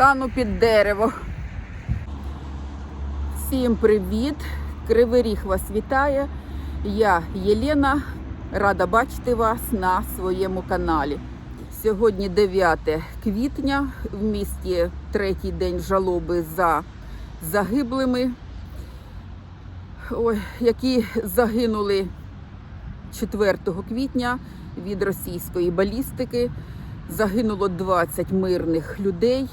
стану під дерево. Всім привіт! Кривий Ріг вас вітає. Я Єлена. Рада бачити вас на своєму каналі. Сьогодні 9 квітня. В місті третій день жалоби за загиблими, ой, які загинули 4 квітня від російської балістики. Загинуло 20 мирних людей,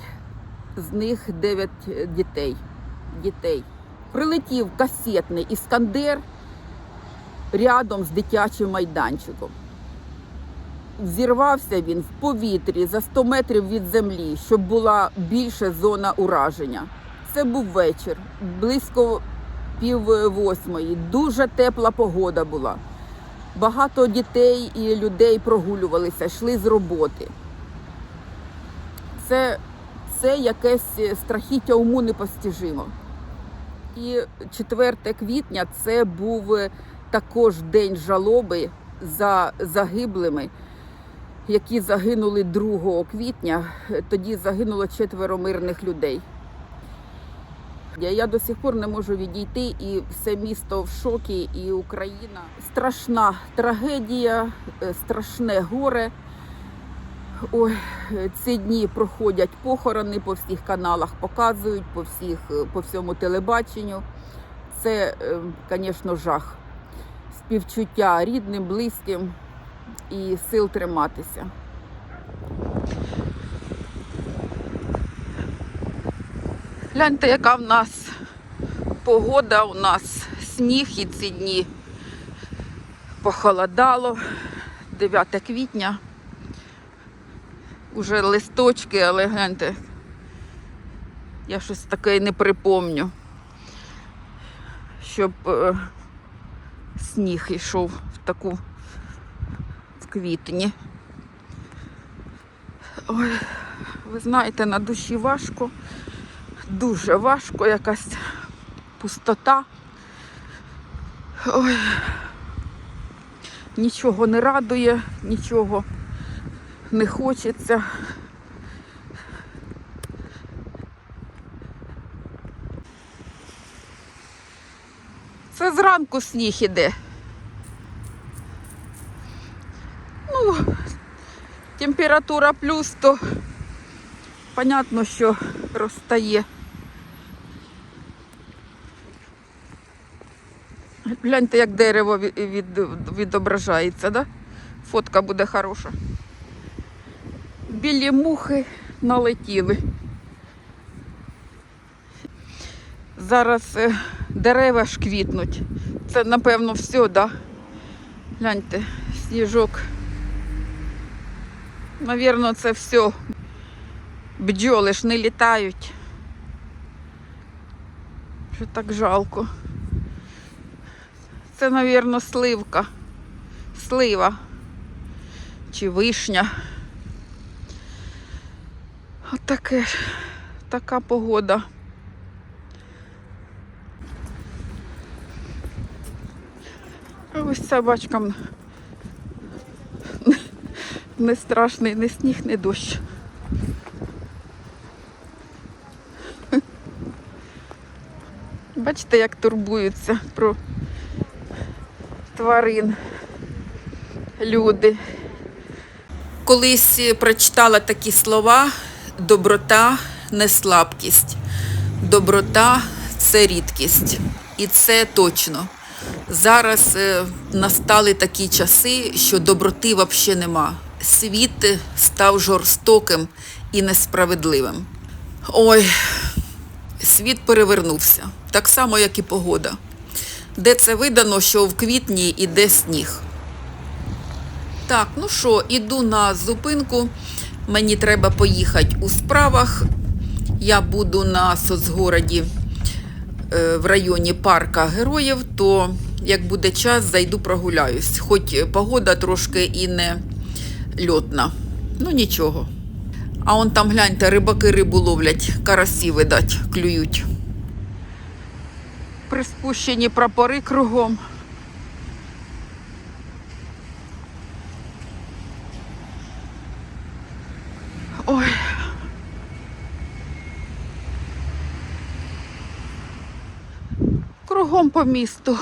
з них 9 дітей. дітей. Прилетів касетний іскандер рядом з дитячим майданчиком. Взірвався він в повітрі за 100 метрів від землі, щоб була більша зона ураження. Це був вечір, близько пів восьмої. Дуже тепла погода була. Багато дітей і людей прогулювалися, йшли з роботи. Це, це якесь страхіття уму непостижимо. І 4 квітня це був також день жалоби за загиблими, які загинули 2 квітня. Тоді загинуло четверо мирних людей. Я- Я до сих пор не можу відійти, і все місто в шокі, і Україна. Страшна трагедія, е, страшне горе. Ой, е, ці дні проходять похорони по всіх каналах, показують по всіх, е, по всьому телебаченню. Це, звісно, жах. Співчуття рідним, близьким і сил триматися. Гляньте, яка в нас погода, у нас сніг і ці дні похолодало. 9 квітня. Уже листочки, але гляньте, я щось таке не припомню, щоб е, сніг йшов в таку в квітні. Ой, ви знаєте, на душі важко, дуже важко, якась пустота. Ой, нічого не радує, нічого не хочеться. Це зранку сніг іде. Ну, температура плюс, то понятно, що розтає. Гляньте, як дерево від, відображається, да? Фотка буде хороша. Білі мухи налетіли. Зараз е, дерева ж квітнуть. Це, напевно, все, да? Гляньте, сніжок. Навірно, це все. Бджоли ж не літають. Що так жалко. Це, навірно, сливка. Слива чи вишня. Отаке, ж, така погода. Ось собачкам не страшний ні сніг, ні дощ. Бачите, як турбуються про тварин люди. Колись прочитала такі слова: доброта не слабкість, доброта це рідкість. І це точно. Зараз е, настали такі часи, що доброти взагалі нема. Світ став жорстоким і несправедливим. Ой, світ перевернувся, так само, як і погода. Де це видано, що в квітні іде сніг. Так, ну що, іду на зупинку. Мені треба поїхати у справах. Я буду на соцгороді е, в районі парка героїв, то як буде час, зайду прогуляюсь. Хоч погода трошки і не льотна. Ну нічого. А он там гляньте, рибаки рибу ловлять, карасі, видать, клюють. Приспущені прапори кругом. Ой. Кругом по місту.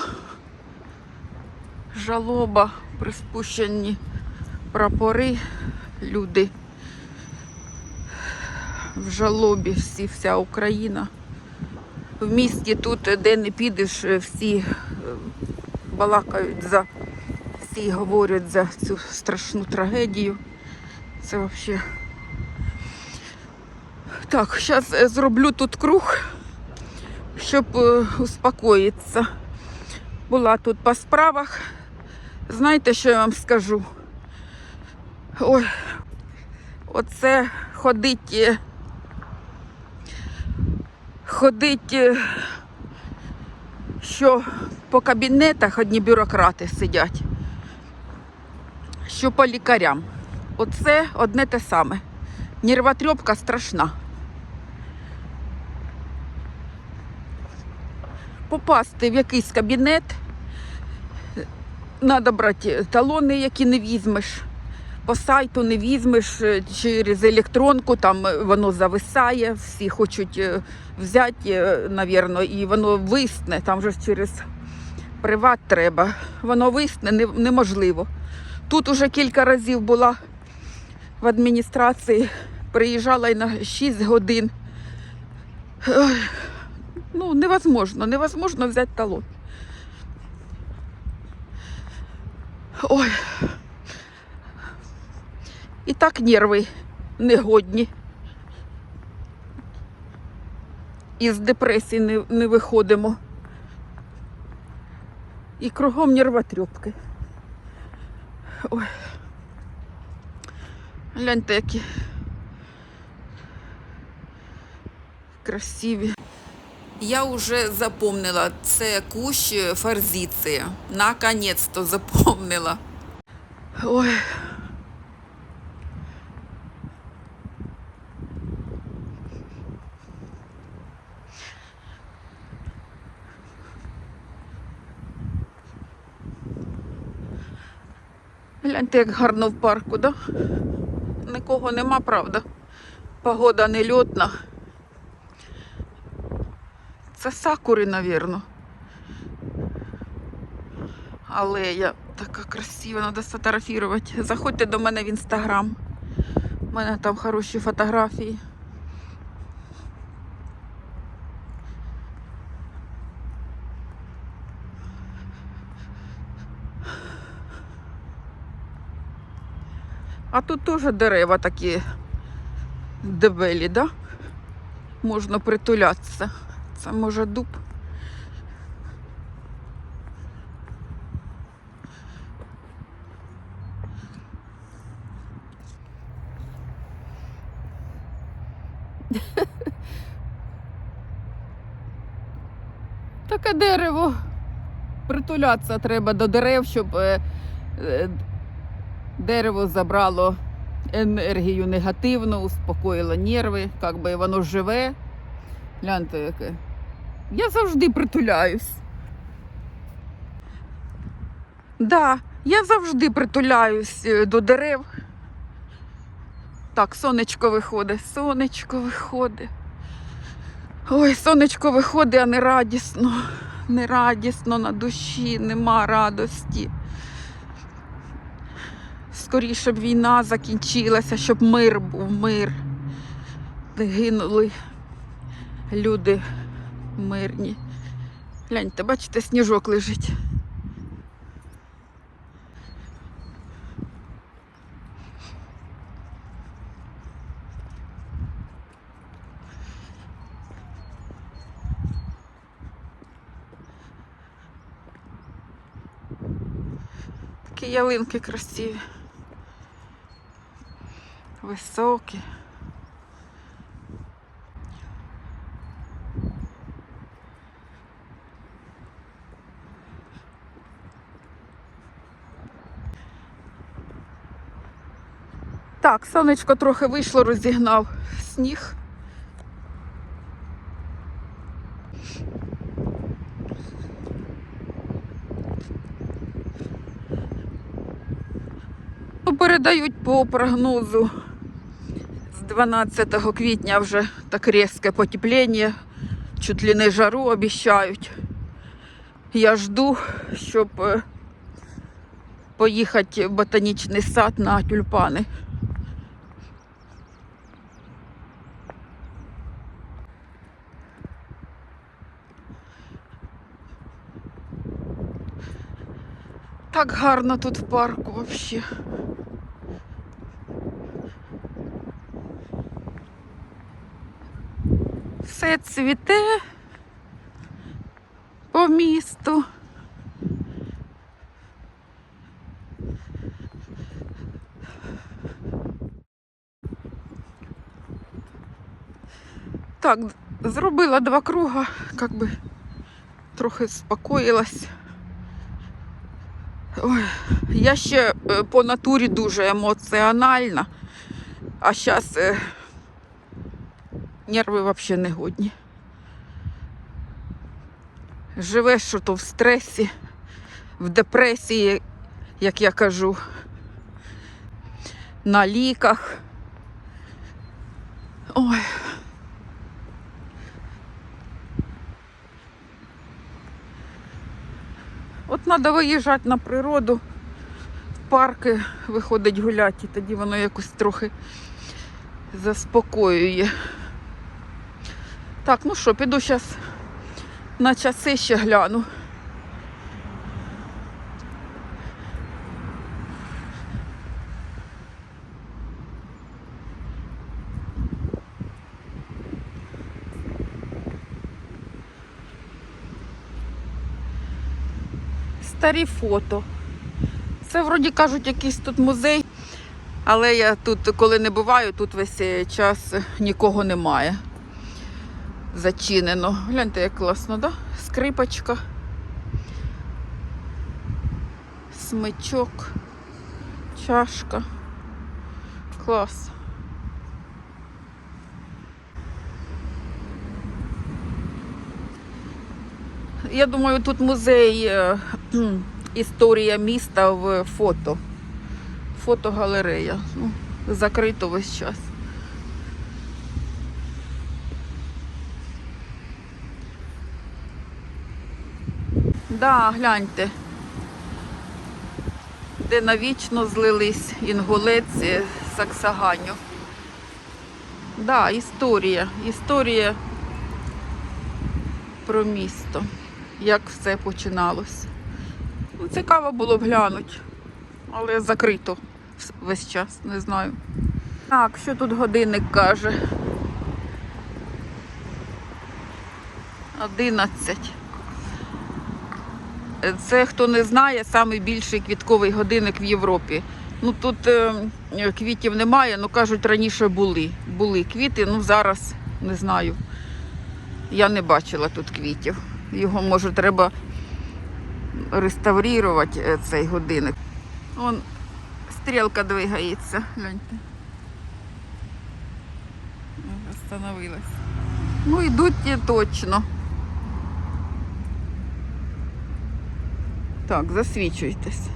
Жалоба, приспущені прапори, люди. В жалобі всі, вся Україна. В місті тут, де не підеш, всі е, балакають за, всі говорять за цю страшну трагедію. Це взагалі. Так, зараз зроблю тут круг, щоб е, успокоїтися. Була тут по справах. Знаєте, що я вам скажу? Ой, оце ходить, е, ходить, е, що по кабінетах одні бюрократи сидять, що по лікарям. Оце одне те саме. Нервотрепка страшна. Попасти в якийсь кабінет, треба брати талони, які не візьмеш. По сайту не візьмеш е, через електронку, там е, воно зависає, всі хочуть е, взяти, навірно, і воно висне, там же через приват треба. Воно висне неможливо. Тут уже кілька разів була в адміністрації, приїжджала і на 6 годин. Ну, невозможно, невозможно взяти талон. Ой. І так нерви негодні. Із депресії не, не виходимо. І кругом нервотрепки. Ой. Гляньте, які красиві. Я вже запомнила, це кущ форзиції. Наконець-то запомнила. Ой. Гляньте, як гарно в парку, да? Нікого нема, правда. Погода не льотна. Це сакури, навірно. Алея така красива, треба сфотографувати. Заходьте до мене в інстаграм. У мене там хороші фотографії. А тут теж дерева такі дебелі, да? Можна притулятися. Це може дуб. Таке дерево. Притулятися треба до дерев, щоб е, е, дерево забрало енергію негативну, успокоїло нерви, як би воно живе. Гляньте, яке. Я завжди притуляюсь. Да, я завжди притуляюсь е, до дерев. Так, сонечко виходить, сонечко виходить. Ой, сонечко виходить, а не радісно. Не радісно на душі, нема радості. Скоріше б війна закінчилася, щоб мир був, мир. Гинули люди мирні. Гляньте, бачите, сніжок лежить. Такі ялинки красиві. Високі. Так, сонечко трохи вийшло, розігнав сніг. Ну, Передають по прогнозу з 12 квітня вже так різке потепління, чуть ли не жару обіцяють. Я жду, щоб е, поїхати в ботанічний сад на тюльпани. Так гарно тут в парку вообще. Все цвіте по місту. Так, зробила два круга, как би трохи спокоїлась. Ой, я ще е, по натурі дуже емоціональна, а зараз нерви взагалі не годні. Живеш що то в стресі, в депресії, як я кажу, на ліках. Ой. От треба виїжджати на природу, в парки виходить гуляти, і тоді воно якось трохи заспокоює. Так, ну що, піду зараз на часи ще гляну. Старі фото. Це вроді кажуть якийсь тут музей, але я тут, коли не буваю, тут весь час нікого немає. Зачинено. Гляньте, як класно, да? Скрипочка. Смичок, чашка. Клас. Я думаю, тут музей е, історія міста в фото. Фотогалерея. Ну, закрито весь час. Да, гляньте. Де навічно злились інгулець е, Саксаганю. Да, історія. Історія про місто. Як все починалось. Цікаво було б глянути, але закрито весь час, не знаю. Так, що тут годинник каже? 11. Це, хто не знає, найбільший квітковий годинник в Європі. Ну тут е, квітів немає, ну кажуть, раніше були. Були квіти, ну зараз не знаю. Я не бачила тут квітів. Його може треба реставрувати е, цей годинник. Вон стрілка двигається. Гляньте. Остановилась. Ну, йдуть ті точно. Так, засвічуйтесь.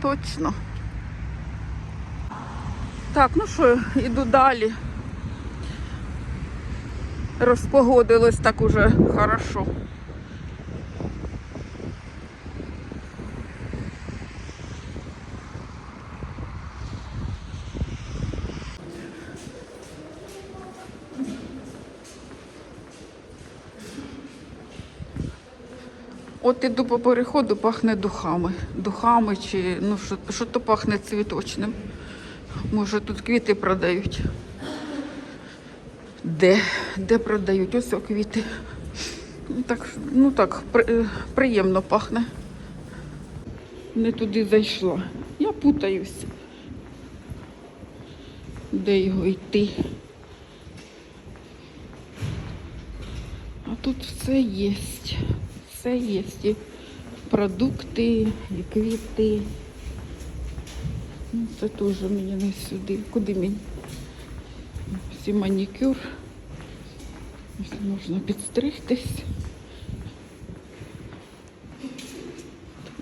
Точно. Так, ну що, іду далі. Розпогодилось так уже хорошо. От іду по переходу, пахне духами. Духами чи ну що, що то пахне цвіточним. Може тут квіти продають. Де? Де продають? Ось квіти. Ну так, ну так, е, приємно пахне. Не туди зайшла. Я путаюсь. Де його йти? А тут все є. Все є. І продукти, і квіти. Ну, Це теж мені не сюди. Куди мені? Всі манікюр. Ось Можна підстригтись.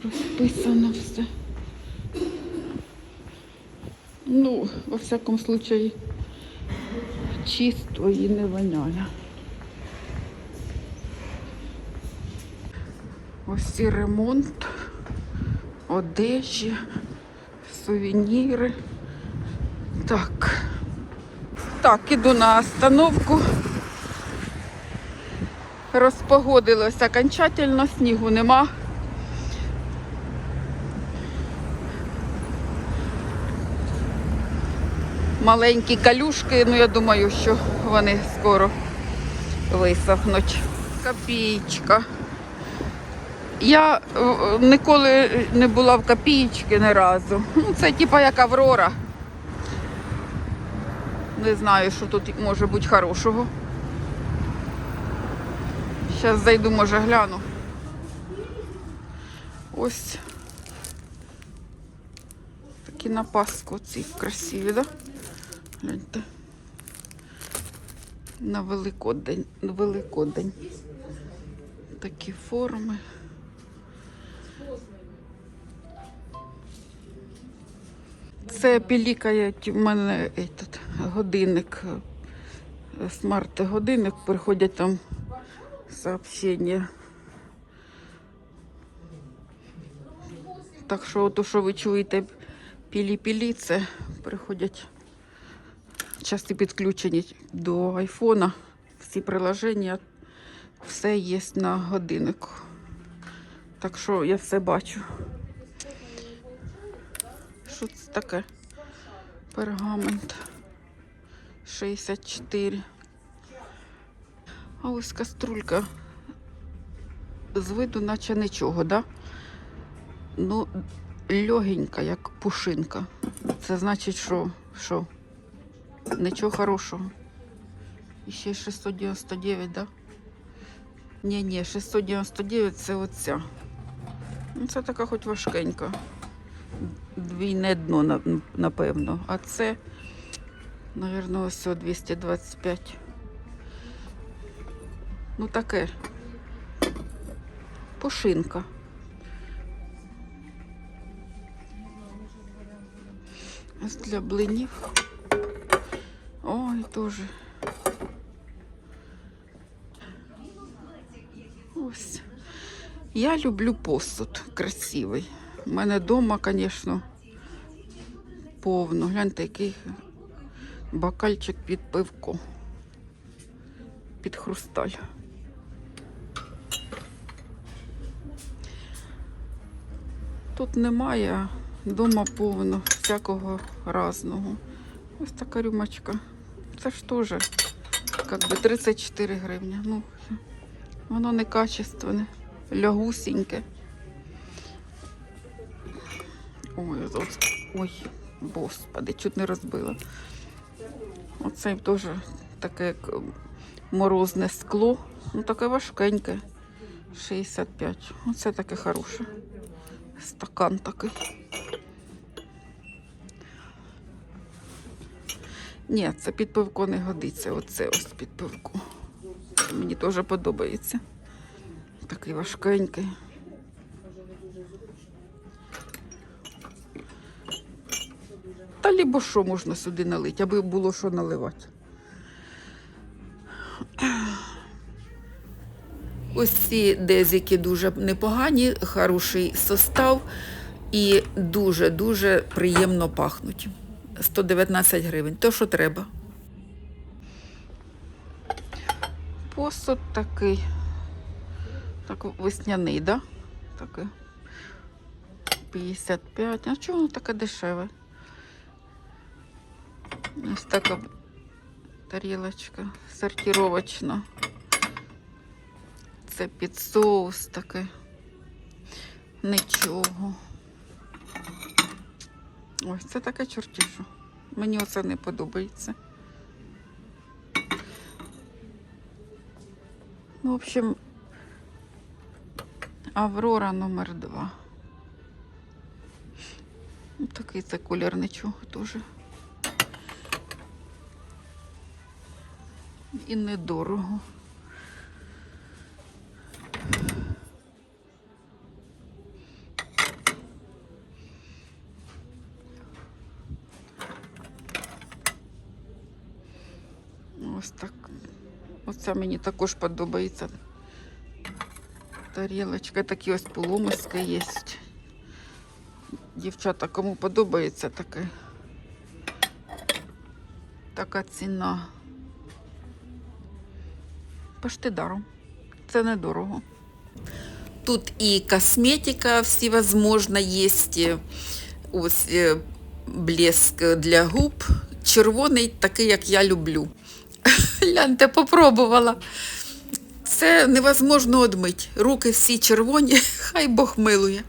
Розписано все. Ну, во всякому случаї, чисто і не воняє. Ось і ремонт, одежі, сувеніри. Так. Так, іду на остановку. Розпогодилось окончательно, снігу нема. Маленькі калюшки, ну я думаю, що вони скоро висохнуть. Копійка. Я е, ніколи не була в копійки ні разу. Ну, це типа як Аврора. Не знаю, що тут може бути хорошого. Зараз зайду, може гляну. Ось такі на Пасху ці красиві, да? Гляньте. На Великодень. На Великодень. Такі форми. Це пілікає в мене этот, годинник, е, смарт-годинник, приходять там сообщення. Так що, то, що ви чуєте, пілі-пілі, це приходять часто підключені до айфона. Всі приложення, все є на годиннику. Так що я все бачу. Що це таке? Пергамент 64. А ось каструлька з виду, наче нічого, да? Ну, легенька, як пушинка. Це значить, що, що? Нічого хорошого. І ще 699, да? Ні, ні, 699 це оця. Ну, це така хоч важкенька. Двійне дно, напевно. А це, мабуть, ось 225. Ну таке. Пушинка. Ось для блинів. Ой, теж. Ось. Я люблю посуд красивий. У мене вдома, звісно, повно. Гляньте, який бокальчик під пивко. Під хрусталь. Тут немає, вдома повно всякого разного. Ось така рюмочка. Це ж теж як би 34 гривні. Ну, воно не качественне, лягусіньке. Ой, ой, господи, чуть не розбила. Оце теж таке як морозне скло. Ну таке важкеньке. 65. Оце таке хороше. Стакан такий. Ні, це під пивко не годиться. Оце ось під пивко. Мені теж подобається. Такий важкенький. Та лібо що можна сюди налити, аби було що наливати. Ось ці дезики дуже непогані, хороший состав і дуже-дуже приємно пахнуть. 119 гривень. То, що треба. Посуд такий. Так, весняний, да? Такий. 55. А чого воно таке дешеве? Ось така тарілочка сортировочна. Це під соус таке. Нічого. Ось це таке чортіжу. Мені оце не подобається. Ну, в общем, Аврора номер два. Ну, Такий це колір нічого теж. І недорого. Ось так. Оце мені також подобається. Тарілочка, такі ось полумиски є. Дівчата, кому подобається таке. Така ціна. Пошти даром. Це недорого. Тут і косметика всевозможна є. Ось е, блеск для губ. Червоний, такий, як я люблю. Гляньте, попробувала. Це невозможно одмить. Руки всі червоні, хай Бог милує.